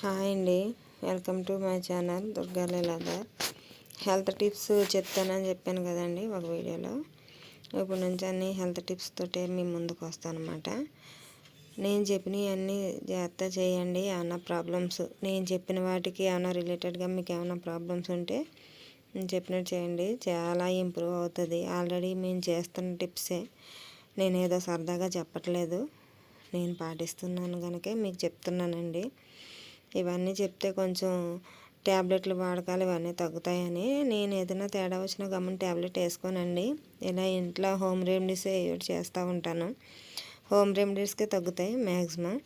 Hi అండి. Welcome to my channel Durga Leeladhar health tips చెప్తానని చెప్పాను కదండి ఒక వీడియోలో. ఇప్పుడు నుంచి అన్ని హెల్త్ టిప్స్ తోటే మీ ముందుకు వస్తానమాట. నేను చెప్పినవన్నీ జాగ్రత్త చేయండి ఏమైనా ప్రాబ్లమ్స్. నేను చెప్పిన వాటికి ఏమైనా రిలేటెడ్గా మీకు ఏమైనా ప్రాబ్లమ్స్ ఉంటే నేను చెప్పినట్టు చేయండి. చాలా ఇంప్రూవ్ అవుతుంది. ఆల్రెడీ మేము చేస్తున్న టిప్సే. నేను ఏదో సరదాగా చెప్పట్లేదు. నేను పాటిస్తున్నాను కనుక మీకు చెప్తున్నానండి. ఇవన్నీ చెప్తే కొంచెం ట్యాబ్లెట్లు వాడకాలు ఇవన్నీ తగ్గుతాయని. నేను ఏదైనా తేడా వచ్చినా గమని ట్యాబ్లెట్ వేసుకోనండి. ఇలా ఇంట్లో హోమ్ రెమెడీస్ చేస్తూ ఉంటాను. హోమ్ రెమెడీస్కే తగ్గుతాయి మ్యాక్సిమం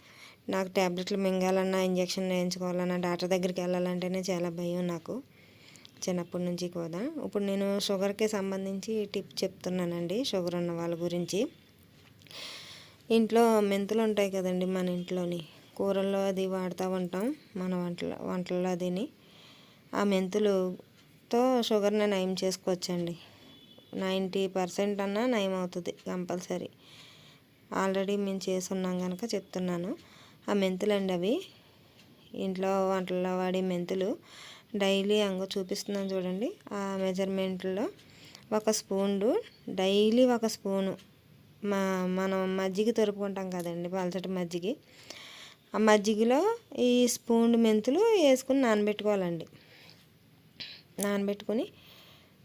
నాకు ట్యాబ్లెట్లు మింగాలన్నా ఇంజక్షన్ వేయించుకోవాలన్నా డాక్టర్ దగ్గరికి వెళ్ళాలంటేనే చాలా భయం నాకు. చిన్నప్పటి నుంచి కూడా. ఇప్పుడు నేను షుగర్కి సంబంధించి టిప్ చెప్తున్నానండి షుగర్ ఉన్న వాళ్ళ గురించి. ఇంట్లో మెంతులు ఉంటాయి కదండి మన ఇంట్లోని. కూరల్లో అది వాడుతూ ఉంటాం మన వంటల వంటల్లో అదిని. ఆ మెంతులుతో షుగర్ని నయం చేసుకోవచ్చండి. నైంటీ పర్సెంట్ అన్నా నయం అవుతుంది కంపల్సరీ. ఆల్రెడీ మేము చేసున్నాం కనుక చెప్తున్నాను. ఆ మెంతులు అండి అవి. ఇంట్లో వంటల్లో వాడే మెంతులు డైలీ అంగ చూపిస్తున్నాను చూడండి. ఆ మెజర్మెంట్లో ఒక స్పూన్లు డైలీ ఒక స్పూను. మా మనం మజ్జిగ తరుపుకుంటాం కదండి పలచటి మజ్జిగ. ఆ మజ్జిగలో ఈ స్పూన్ మెంతులు వేసుకుని నానబెట్టుకోవాలండి. నానబెట్టుకొని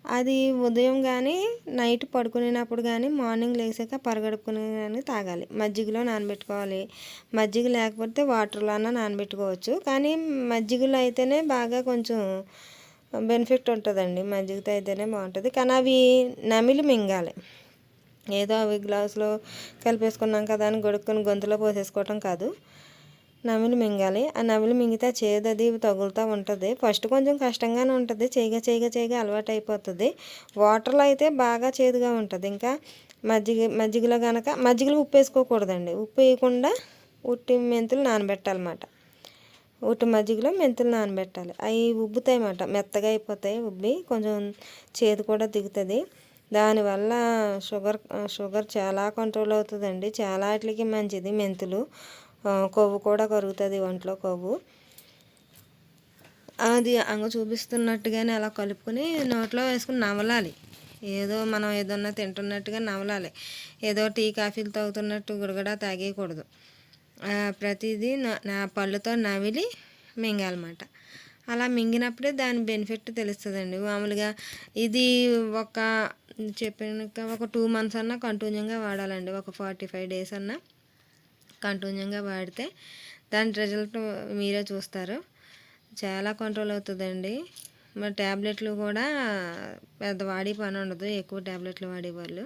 అది ఉదయం కానీ నైట్ పడుకునేటప్పుడు కానీ మార్నింగ్ లేసాక పరగడుకునే కానీ తాగాలి. మజ్జిగలో నానబెట్టుకోవాలి. మజ్జిగ లేకపోతే వాటర్లో అన్నా నానబెట్టుకోవచ్చు. కానీ మజ్జిగలో అయితేనే బాగా కొంచెం బెనిఫిట్ ఉంటుందండి. మజ్జిగతో అయితేనే బాగుంటుంది. కానీ అవి నమిలి మింగాలి. ఏదో అవి గ్లాసులో కలిపేసుకున్నాం కదా అని గొడుక్కొని గొంతులో పోసేసుకోవటం కాదు. నమిలి మింగాలి. ఆ నమిలి మింగితే చేదది తగులుతూ ఉంటుంది. ఫస్ట్ కొంచెం కష్టంగానే ఉంటుంది. చేయగా చేయగా చేయగా అలవాటు అయిపోతుంది వాటర్లో అయితే బాగా చేదుగా ఉంటుంది. ఇంకా మజ్జిగ మజ్జిగలో కనుక మజ్జిగలో ఉప్పు వేసుకోకూడదండి. ఉప్పు వేయకుండా ఉట్టి మెంతులు నానబెట్టాలన్నమాట. ఉట్టి మజ్జిగలో మెంతులు నానబెట్టాలి. అవి ఉబ్బుతాయి అన్నమాట మెత్తగా అయిపోతాయి ఉబ్బి కొంచెం చేదు కూడా దిగుతుంది. దానివల్ల షుగర్ షుగర్ చాలా కంట్రోల్ అవుతుందండి. చాలా వాటికి మంచిది మెంతులు. కొవ్వు కూడా కరుగుతుంది ఒంట్లో కొవ్వు. అది అంగ చూపిస్తున్నట్టుగానే అలా కలుపుకొని నోట్లో వేసుకుని నవలాలి. ఏదో మనం ఏదన్నా తింటున్నట్టుగా నవలాలి. ఏదో టీ కాఫీలు తాగుతున్నట్టు గుడగడ తాగేయకూడదు. ప్రతిదీ నా పళ్ళుతో నవిలి మింగాలన్నమాట. అలా మింగినప్పుడే దాని బెనిఫిట్ తెలుస్తుందండి. మామూలుగా ఇది ఒక చెప్పిన ఒక టూ మంత్స్ అన్నా కంటిన్యూగా వాడాలండి. ఒక ఫార్టీ ఫైవ్ డేస్ అన్నా. కంటిన్యూగా వాడితే దాని రిజల్ట్ మీరే చూస్తారు. చాలా కంట్రోల్ అవుతుందండి. మరి ట్యాబ్లెట్లు కూడా పెద్ద వాడి పని ఉండదు. ఎక్కువ ట్యాబ్లెట్లు వాడేవాళ్ళు.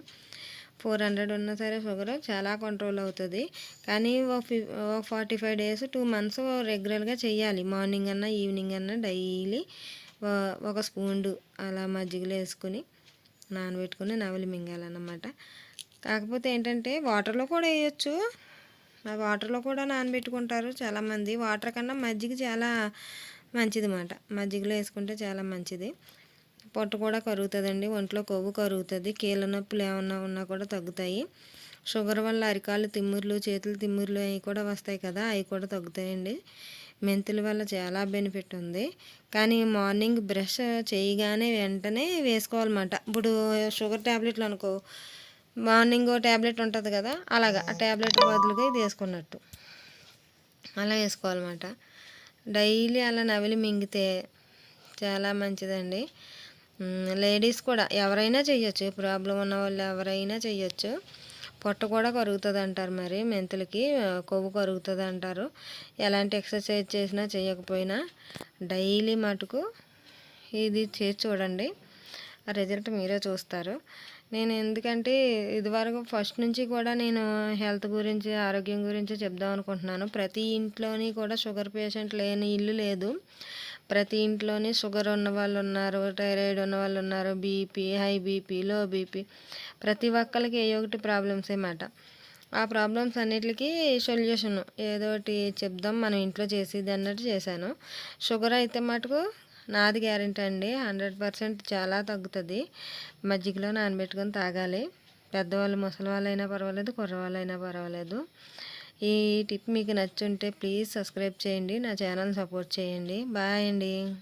ఫోర్ హండ్రెడ్ ఉన్నా సరే షుగర్ చాలా కంట్రోల్ అవుతుంది. కానీ ఒక ఒక forty five days two months రెగ్యులర్గా చేయాలి మార్నింగ్ అన్నా ఈవినింగ్ అన్నా డైలీ ఒక స్పూన్ అలా మజ్జిగలో వేసుకుని నానబెట్టుకుని నవలి మింగాలన్నమాట. కాకపోతే ఏంటంటే వాటర్లో కూడా వేయచ్చు. వాటర్లో కూడా నానబెట్టుకుంటారు చాలామంది. వాటర్ కన్నా మజ్జిగ చాలా మంచిది అన్నమాట మజ్జిగలో వేసుకుంటే చాలా మంచిది. పొట్టు కూడా కరుగుతుందండి. ఒంట్లో కొవ్వు కరుగుతుంది. కీళ్ళ నొప్పులు ఏమన్నా ఉన్నా కూడా తగ్గుతాయి. షుగర్ వల్ల అరికాలు తిమ్ముర్లు చేతులు తిమ్ముర్లు అవి కూడా వస్తాయి కదా అవి కూడా తగ్గుతాయండి. మెంతుల వల్ల చాలా బెనిఫిట్ ఉంది. కానీ మార్నింగ్ బ్రష్ చేయగానే వెంటనే వేసుకోవాలన్నమాట. ఇప్పుడు షుగర్ ట్యాబ్లెట్లు అనుకో మార్నింగ్ ట్యాబ్లెట్ ఉంటుంది కదా అలాగా ఆ ట్యాబ్లెట్ బదులుగా ఇది వేసుకున్నట్టు. అలా వేసుకోవాలన్నమాట. డైలీ అలా నవిలి మింగితే చాలా మంచిదండి. లేడీస్ కూడా ఎవరైనా చేయొచ్చు ప్రాబ్లం ఉన్న వాళ్ళు ఎవరైనా చేయొచ్చు పొట్ట కూడా కరుగుతుంది అంటారు మరి మెంతులకి కొవ్వు కరుగుతుంది అంటారు ఎలాంటి ఎక్సర్సైజ్ చేసినా చేయకపోయినా డైలీ మటుకు ఇది చేసి చూడండి. ఆ రిజల్ట్ మీరే చూస్తారు. నేను ఎందుకంటే ఇదివరకు ఫస్ట్ నుంచి కూడా నేను హెల్త్ గురించి ఆరోగ్యం గురించి చెప్దాం అనుకుంటున్నాను. ప్రతి ఇంట్లోని కూడా షుగర్ పేషెంట్ లేని ఇల్లు లేదు. ప్రతి ఇంట్లోని షుగర్ ఉన్న వాళ్ళు ఉన్నారు థైరాయిడ్ ఉన్న వాళ్ళు ఉన్నారు BP high BP low BP ప్రతి ఒక్కరికి ఏ ఒకటి ప్రాబ్లమ్స్ అన్నమాట ఆ ప్రాబ్లమ్స్ అన్నిటికీ సొల్యూషన్. ఏదో ఒకటి చెప్దాం మనం ఇంట్లో చేసేది అన్నట్టు చేశాను. షుగర్ అయితే మటుకు నాది గ్యారెంటీ అండి. హండ్రెడ్ పర్సెంట్ చాలా తగ్గుతుంది. మజ్జిగలో నానబెట్టుకొని తాగాలి. పెద్దవాళ్ళు ముసలి వాళ్ళైనా పర్వాలేదు కుర్రవాళ్ళైనా పర్వాలేదు. ఈ టిప్ మీకు నచ్చుంటే ప్లీజ్ సబ్స్క్రైబ్ చేయండి. నా ఛానల్ సపోర్ట్ చేయండి. బాయ్ అండి.